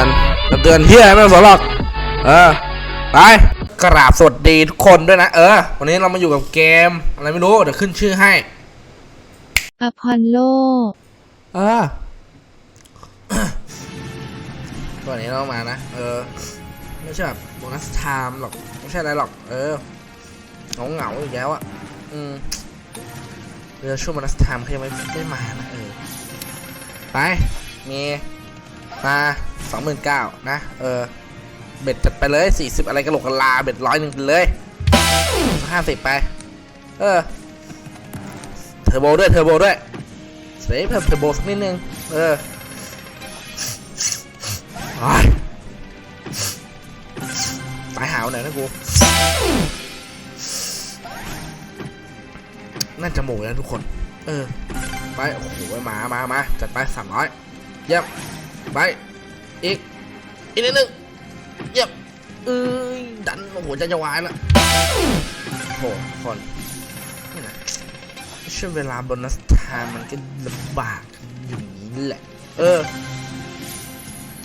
อนคำเตือนเฮียไม่ต้องสนหรอกเออไปกราบสวัสดีทุกคนด้วยนะ เออ วันนี้เรามาอยู่กับเกม อะไรไม่รู้ เดี๋ยวขึ้นชื่อให้อพอลโล เออตัวนี้เรามานะ เออ ไม่ใช่แบบโบนัสไทม์หรอก ไม่ใช่อะไรหรอก เออเหงาเหงาๆอีกแล้วอะ อืมเรือช่วงโบนัสไทม์เขายังไม่ได้มานะ เออ ไป มี มาสองหมื่นเก้านะ เออ เบ็ดจัดไปเลยสี่สิบอะไรกระโหลกกะลา เบ็ดร้อยหนึ่งเลยห้าสิบไป เออ เทอร์โบด้วย เทอร์โบด้วยเสยเพิ่มเทอร์โบสักนิดนึง เออโอ้ยตายหาวหน่อยนะกูน่าจะหมูแล้วทุกคน เออไป โอ้โหมามามาจัดไปสามร้อยเยี่ยม ไป อีก อีกนิดนึงเยี่ยมเอ้ย ดัน โอ้โห จะจะวายละโอ้โหคนนี่นะช่วงเวลาโบนัสไทม์มันก็ลำบากอย่างนี้แหละ เออ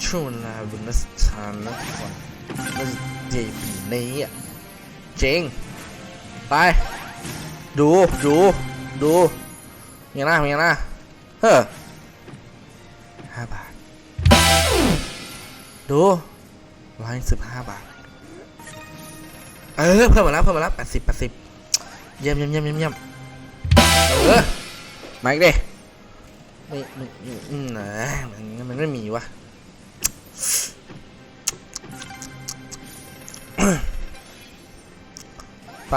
ช่วงเวลาโบนัสไทม์นะทุกคนมันจะดีแบบนี้อะเจริงไป ดู ดู ดูมีนะมีนะเฮ้อ ดูร้อยสิบห้าบาท เออ เพิ่มมาแล้วเพิ่มมาแล้วแปดสิบแปดสิบเยี่ยมเยี่ยมเยี่ยมเยี่ยมเยี่ยมเออมาอีกดิไม่ไม่อืมนะมันมันไม่มีวะไป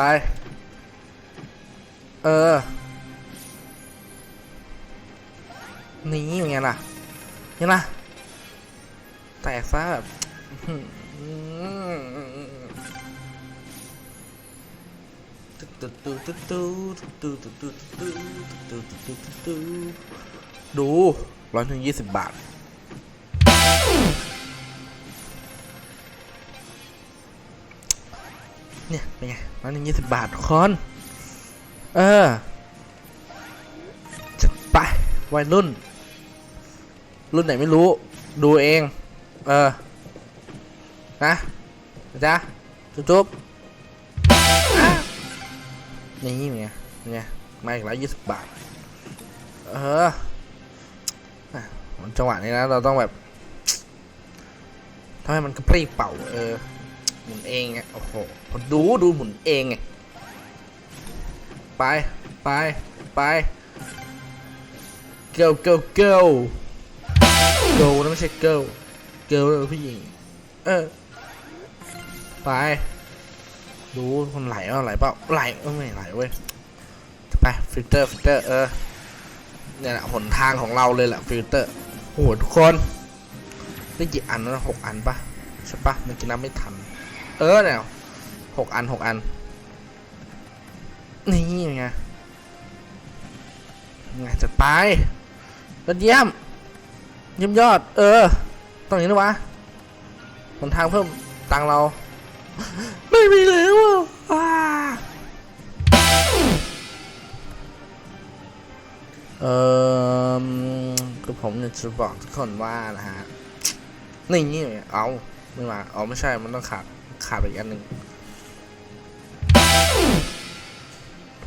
เออ นี่เป็นไงล่ะเห็นล่ะ ตกซะแบบอื้อหือดูร้อยถึงยี่สิบบาท เนี่ย เป็นไงร้อยถึงยี่สิบบาททุกคน เออจัดไปวัยรุ่น รุ่นไหนไม่รู้ ดูเอง เออ นะจ๊ะจุ๊บนี่ไงไงมาอีกแล้วยี่สิบบาท เอออะจังหวะนี้นะ เราต้องแบบทำให้มันกระปรี้เป่า เออ หมุนเองไงโอ้โหดูดูหมุนเองไง ไป ไป ไป go go go go นะไม่ใช่ go go เลผู้หญิง เออ ไป ดูคนไหลเปล่าไหลเปล่าไหลเออไม่ไหลเว้ย ไปฟิลเตอร์ฟิลเตอร์เออเนี่ยแหละหนทางของเราเลยแหละฟิลเตอร์โอ้โหทุกคนได้กี่อันแล้วหกอันปะใช่ปะมันกินน้ำไม่ทัน เออเนี่ยหกอันหกอัน นี่ไงไงจะไปยอดเยี่ยมเยี่ยมยอด เออ ตรงนี้นะวะหนทางเพิ่มตังค์เรา ไม่มีแล้วอะอ่าเออคือผมเนี่ยจะบอกทุกคนว่านะฮะนี่นี่เอาไม่มาเอาไม่ใช่มันต้องขาดขาดไปอีกอันหนึ่ง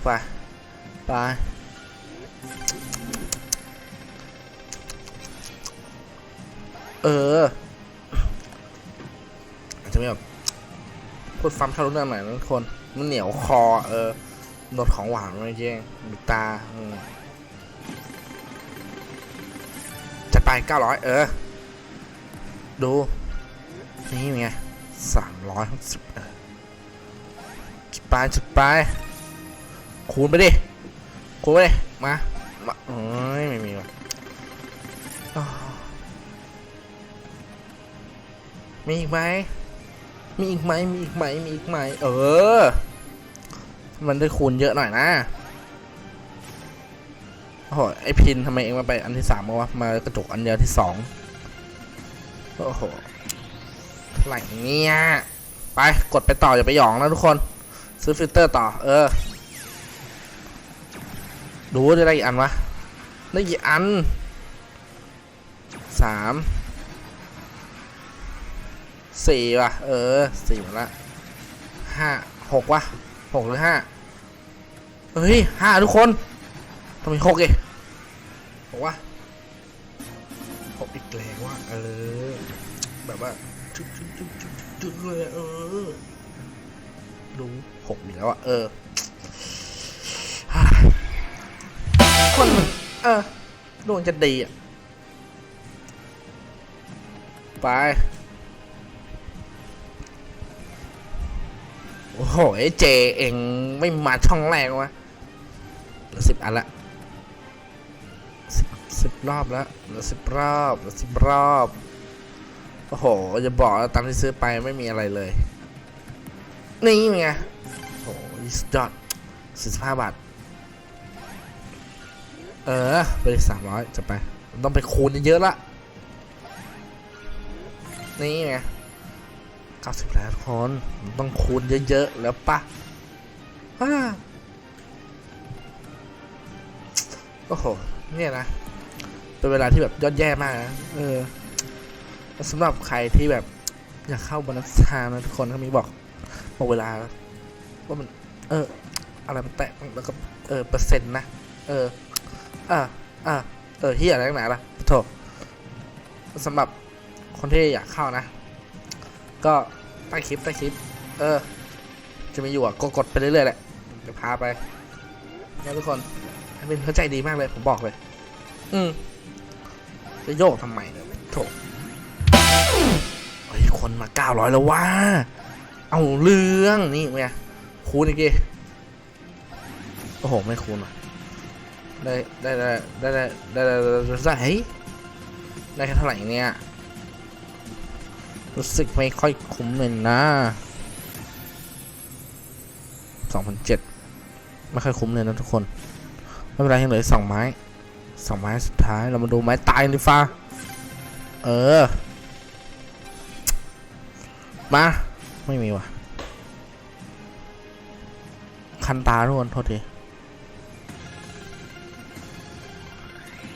ไปไป เอออาจจะไม่แบบพูดฟัมเทะลุเรื่องหน่อยนะทุกคน มันเหนียวคอ เออโดของหวานไม่จริงบิตาจัดไปเก้าร้อยเออ ดู นี่ไงสามร้อยหกสิบเออจัดไปจัดไป คูณไปดิ คูณไปดิ มา มาเอ้ย ไม่มีว่ะ มีอีกไหม มีอีกไหม มีอีกไหม มีอีกไหม เออ มันได้คูณเยอะหน่อยนะ โอ้โห ไอพินทำไมเองมาไปอันที่สามวะ มากระจกอันเดียวที่สองโอ้โหอะไรเนี่ย ไป กดไปต่อ อย่าไปหยองนะทุกคน ซื้อฟิลเตอร์ต่อ เออ ดูได้กี่อันวะ ได้กี่อันสาม สี่ว่ะ เออสี่หมดละห้าหกว่ะหกหรือห้าเฮ้ยห้าทุกคนต้องมีหกเอีกหกว่ะหกอีกแล้วว่ะเออ แบบว่าจุ๊บจุ๊บจุ๊บจุ๊บจุ๊บเลยเออดูหกอีกแล้วอะเออคนมันเออดวงจะดีอะไป โอ้โหเจเองไม่มาช่องแรกวะลือสิบอันละสิบสิบรอบแล้วลือสิบรอบลือสิบรอบ โอ้โหจะบอกว่าตามที่ซื้อไปไม่มีอะไรเลย นี่ไงโอ้โหสุดยอดสี่สิบห้าบาท เออ ไปสามร้อยจะไป ต้องไปคูณเยอะละ นี่ไง เก้าสิบแล้วทุกคนมันต้องคูณเยอะ ๆ แล้วปะโอ้โห เนี่ยนะ เป็นเวลาที่แบบยอดแย่มากนะ เออสำหรับใครที่แบบ อยากเข้าบนัสทานะทุกคนก็มีบอกบอกเวลาว่ามัน เออ อะไรมันแตะแล้วก็เออเปอร์เซ็นต์นะ เออ อ่าอ่าเออเฮียอะไรนักหนาล่ะโถสำหรับคนที่อยากเข้านะ ก็ใต้คลิปใต้คลิป เออ จะมีอยู่อะก็กดไปเรื่อยๆแหละจะพาไปนะทุกคนเป็นเข้าใจดีมากเลยผมบอกเลย อืมจะโยกทำไมเนี่ยโถเฮ้ยคนมาเก้าร้อยแล้วว่าเอาเรื่องนี่ไงคูณอีกทีโอ้โห ไม่คูณอะได้ได้ได้ได้ได้ได้ได้ได้ได้เฮ้ยได้แค่เท่าไหร่เนี่ย รู้สึกไม่ค่อยคุ้มเลยนะสองพันเจ็ดไม่ค่อยคุ้มเลยนะทุกคน ไม่เป็นไรยังเหลือสองไม้สองไม้สุดท้ายเรามาดูไม้ตายดีฟ้าเออ มา ไม่มีว่ะ คันตาทุกคนโทษที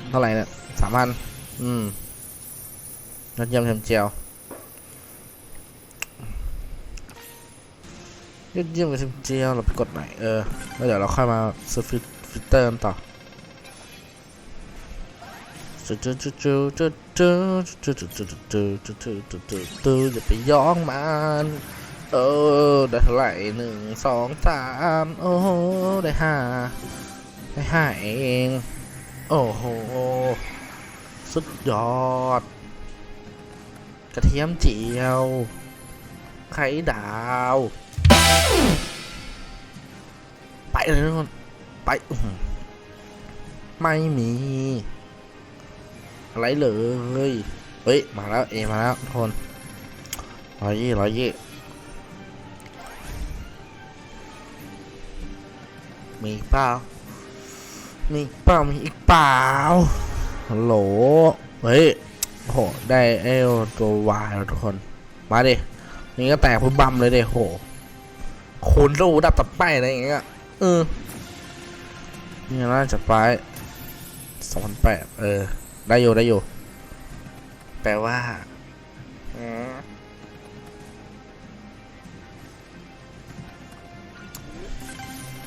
เท่าไหร่เนี่ยสามพันอืมยอดเยี่ยมเทมเจียว ยอดเยี่ยมเทมเจียวเราไปกดไหนอยเออแล้วเดี๋ยวเราค่อยมาซื้อฟิลฟิเตอร์กันต่อจูจูจูจูจูจูจูจูจูจูจูจูจูจูจูอย่าไปย้องมันเออได้เท่าไหร่หนึ่งสองสามโอ้โหได้ห้าได้ห้าเองโอ้โหสุดยอด กระเทียมเจียว ไข่ดาว ไปเลยทุกคนไปไม่มี อะไรเลย เฮ้ย มาแล้ว เอ มาแล้วทุกคนร้อยยี่ร้อยยี่มีเปล่า มีเปล่า มีอีกเปล่าฮัลโหล เฮ้ยโห ได้เอลตัววายแล้วทุกคน มาดิ นี่ก็แตกพุ่บัมเลยเด้โหคุณรูดับตับไปอะไรอย่างเงี้ยเออนี่น่าจะไปสองพันแปดเออ ได้อยู่ได้อยู่ แปลว่าอืม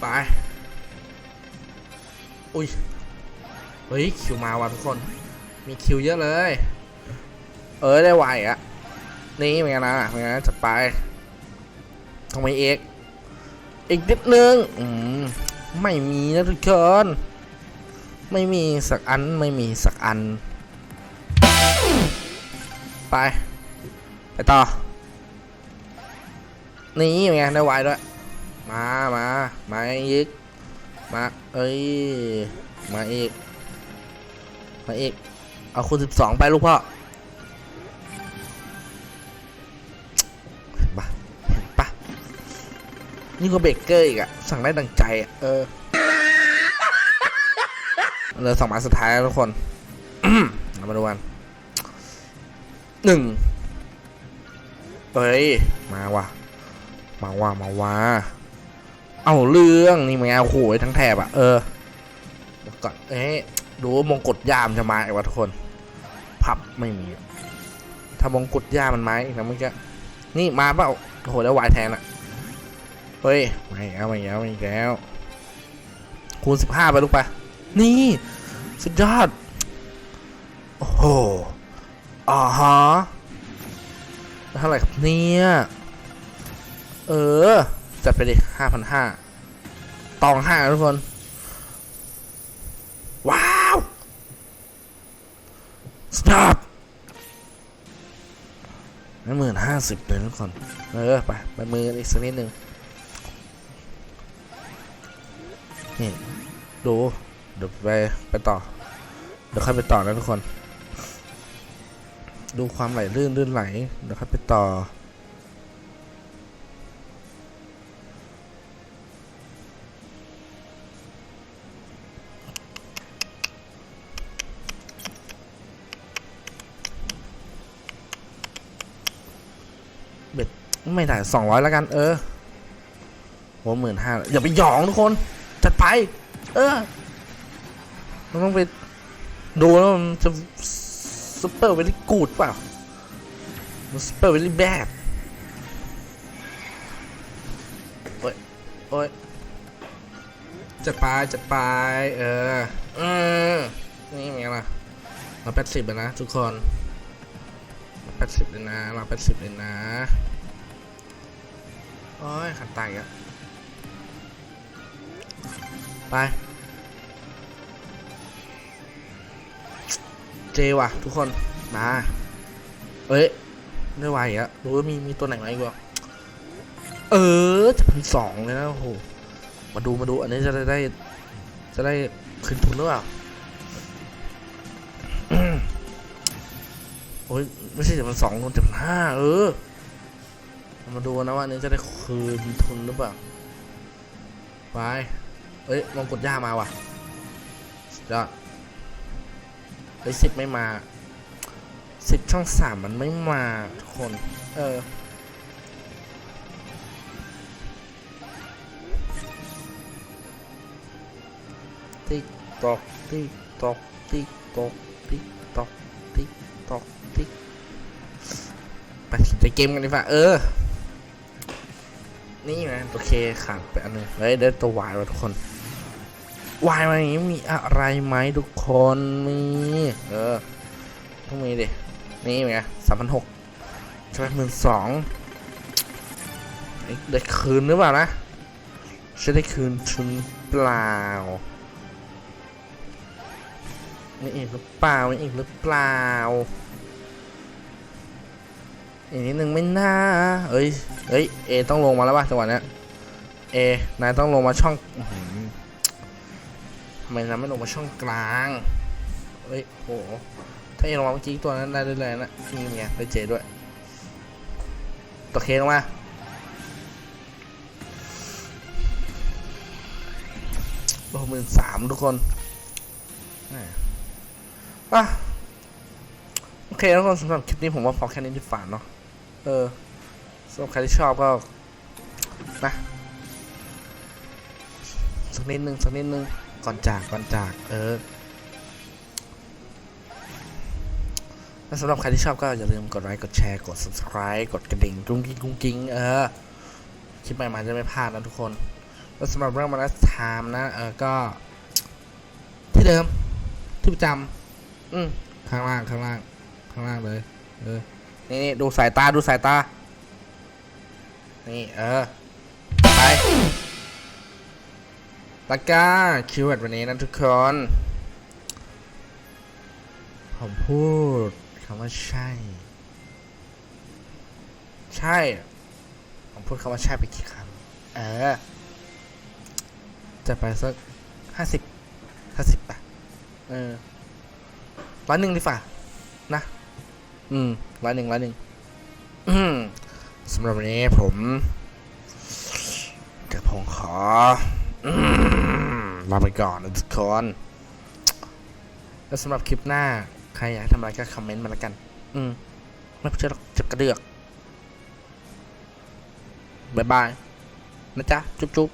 ไป อุ้ย เฮ้ย คิวมาว่ะทุกคน มีคิวเยอะเลย เออได้ไวอะ นี่เป็นไงนะเป็นไงนจัดไปต้องมีเอกอีกนิดนึงอืมไม่มีนะทุกคนไม่มีสักอันไม่มีสักอัน ไป ไปต่อ นี่ไงได้ไวด้วย มามามาอีก มาเอ้ย มาอีก มาอีก เอาคูณสิบสองไปลูกพ่อ นี่ก็เบเกอร์อีกอะสั่งได้ดังใจอะเออเหลือสองหมาสุดท้ายแล้วทุกคนเรามาดูกันหนึ่งเฮ้ย มาว่ะ มาว่ะ มาว่ะ เอาเรื่องนี่แมวโหยทั้งแถบอะเออเดี๋ยวก่อนเอ๊ะดูว่ามงกุฎยามจะมาอีกวะทุกคน พับไม่มี ถ้ามงกุฎยามันมาอีกนะเมื่อกี้นี่มาเปล่าโอ้โหแล้ววายแทนอะ เฮ้ยไม่เอาไม่เอาไม่แล้ว คูณสิบห้าไปลูกไปนี่ สุดยอด โอ้โหอ่าฮะเท่าไหร่ครับเนี่ย เออ จัดไปดิห้าพันห้าตองห้าทุกคน ว้าว stop นั่นหมื่นห้าสิบเลยทุกคน เออ ไป ไปมืออีกสักนิดหนึ่ง นี่ ดู เดี๋ยวไปไปต่อ เดี๋ยวค่อยไปต่อนะทุกคน ดูความไหลลื่นลื่นไหล เดี๋ยวค่อยไปต่อ เบ็ดไม่ได้สองร้อยแล้วกัน เออโหหมื่นห้าอย่าไปหยองทุกคน ไปเออเราต้องไปดูแล้วมันจะซูเปอร์เวลี่กูดเปล่ามันซูเปอร์เวลี่แบดโอ้ยโอ้ยจัดไปจัดไปเอออืมนี่ไงล่ะเราแปดสิบนะทุกคนแปดสิบเลยนะเราแปดสิบเลยนะ โอ้ยขันตายอะ ไป เจว่ะ ทุกคน มา เอ้ยได้ไหวอะดูว่ามีมีตัวไหนไหมกวะเออจะพันสองเลยนะโอ้โห มาดูมาดู อันนี้จะได้ได้ จะได้คืนทุนหรือเปล่าโอ้ยไม่ใช่เจ็ดพันสองคนเจ็ดพันห้าเออ มาดูนะว่าอันนี้จะได้คืนทุนหรือเปล่า ไป เอ้ยมองกดย่ามาว่ะสุดยอดเฮ้ยสิบไม่มาสิบช่องสามมันไม่มาทุกคน เออติ๊กตอกติ๊กตอกติ๊กตอกติ๊กตอกติ๊กตอกติ๊กไปใจเกมกันดีกว่าเออ นี่นะโอเคขาดไปอันหนึงเฮ้ยได้ตัววายว่ะทุกคน วายวันนี้มีอะไรไหมทุกคนมีเออต้องมีดินี่ไงสามพันหกใช่ไหมหมื่นสองได้คืนหรือเปล่านะจะได้คืนทุนเปล่านี่อีกหรือเปล่านี่อีกหรือเปล่าอีกนิดนึงไม่น่าเอ้ยเอ้ยเอต้องลงมาแล้วป่ะจังหวะเนี้ยเอนายต้องลงมาช่อง มนายไม่ลงมาช่องกลางเฮ้ยโห ถ้าเอลงมาเมื่อกี้ตัวนั้นได้เลยเลยนะนี่ไงได้เจด้วยตัวเคลงมาโอ้หมื่นสามทุกคนอะโอเคทุกคนสำหรับคลิปนี้ผมว่าพอแค่นี้ดีฝ่าเนาะ เออสำหรับใครที่ชอบก็ นะ สักนิดนึงสักนิดนึง ก่อนจากก่อนจากเออและสำหรับใครที่ชอบก็อย่าลืมกดไลค์กดแชร์กด subscribe กดกระดิ่งกุ้งกิ้งกุ้งกิ้งเออคลิปใหม่ๆจะไม่พลาดนะทุกคน แล้วสำหรับเรื่องมาลัสไทม์นะ เออก็ ที่เดิม ที่ประจำอืมข้างล่างข้างล่างข้างล่างเลย เออ นี่นี่ดูสายตาดูสายตา นี่ เออ แล้วก็คิวเวิร์ดวันนี้นะทุกคน ผมพูดคำว่าใช่ ใช่ ผมพูดคำว่าใช่ไปกี่ครั้งเออ จะไปสักห้าสิบห้าสิบป่ะ เออร้อยหนึ่งดีฝ่านะ อืมร้อยหนึ่งร้อยหนึ่งอืมสำหรับวันนี้ผม เดี๋ยวผมขอ ลาไปก่อนนะทุกคนแล้วสำหรับคลิปหน้า ใครอยากทำอะไรก็คอมเมนต์มาแล้วกัน อืม ไม่เชื่อหรอกจะกระเดือก บ๊ายบาย นะจ๊ะ จุ๊บจุ๊บ